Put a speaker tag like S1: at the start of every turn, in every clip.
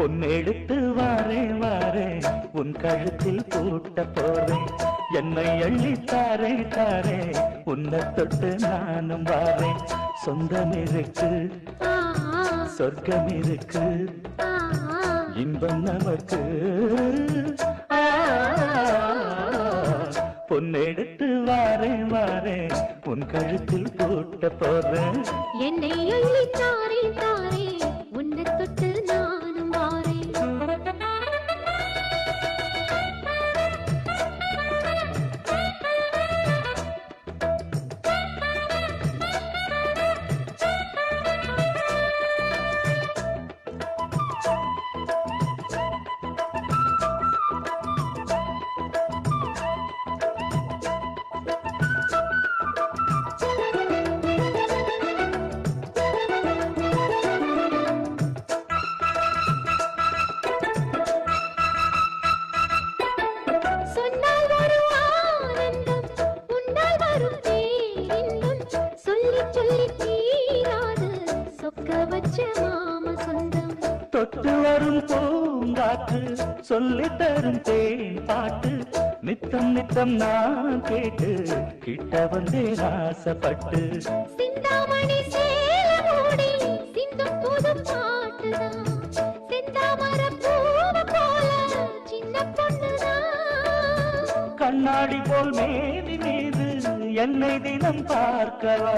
S1: பொன்னெடுத்து வாரே வாரே. உன் கழுத்தில் கூட்ட போறேன் என்னை அள்ளி தாரே தாரே. உன்னை தொட்டு நானும் வாரேன் சொந்தம் இருக்கு சொர்க்கம் இருக்கு. இன்பம் நமக்கு. பொன்னெடுத்து வாரே வாரே. உன் கழுத்தில் பூட்ட போறேன்
S2: என்னை தொட்டு வரும்
S1: பூங்காற்று சொல்லி தரும் தேன் பாட்டு. நித்தம் நித்தம் நான் கேட்டு கிட்ட வந்தேன் ஆசைப்பட்டு.
S2: சிந்தாமணி சிந்தும் புது பாட்டுதான்.
S1: கண்ணாடி போல் மீது என்னை தினம் பார்க்கவா?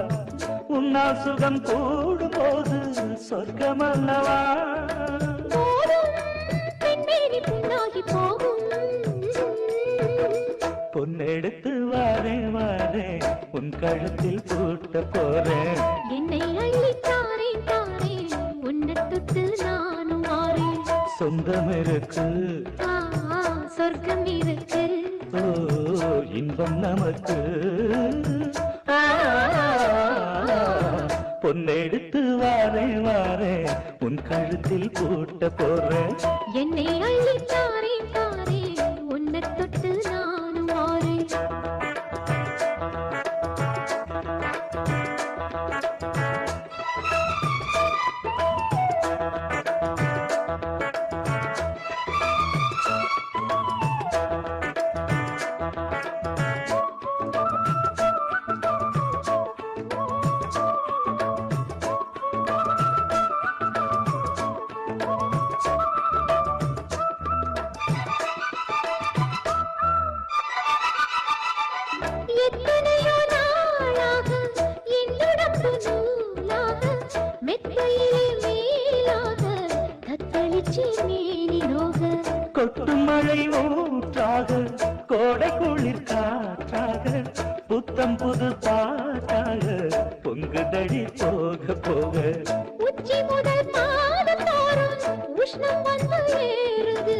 S1: உன்னால் சுகம் கூடும் போது சொர்க்கம் அல்லவா? பொன்னெடுத்து வாரே வாரே உன் கழுத்தில் பூட்ட போறேன்.
S2: என்னை அள்ளி தாரே உன்னை தொட்டு நானும்
S1: சொந்தம் இருக்கு.
S2: சொர்க்கம் இருக்கு.
S1: இன்பம் நமக்கு. பொன்னெடுத்து வாரே வாரே உன் கழுத்தில் பூட்ட போறேன்.
S2: என்னை அள்ளி தாரே தாரே உன்னை தொட்டு நானும் உச்சி முதல் பாதம் தோறும் உஷ்ணம் வந்து ஏறுது.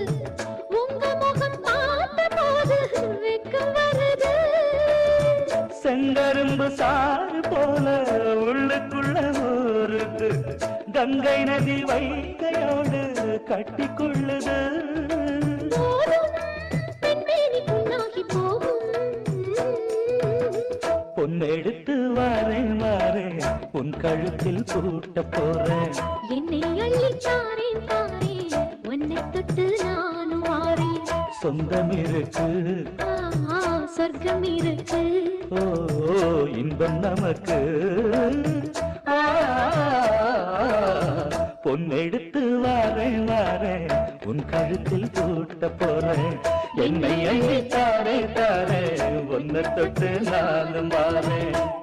S2: உங்க முகம் பார்த்த போது வெக்கம் வருது.
S1: செங்கரும்பு சாறு போல உள்ளுக்குள்ள ஊறுது கங்கை நதி வைகையோடு கட்டிக்கொள்ளுது. பொன்னெடுத்து வாரேன் வாரேன் உன் கழுத்தில் பூட்ட போறேன்
S2: என்னை அள்ளி தாரேன் உன்னை தொட்டு நானும் வாரேன்
S1: சொந்தம் இருக்கு.
S2: சொர்க்கம் இருக்கு.
S1: ஓ இன்பம் நமக்கு. பொன்னெடுத்து வாரேன் வாரேன். உன் கழுத்தில் பூட்ட போறேன் என்னை அள்ளி தாரே தாரே ஒன்ன தொட்டு நானும் வாரேன்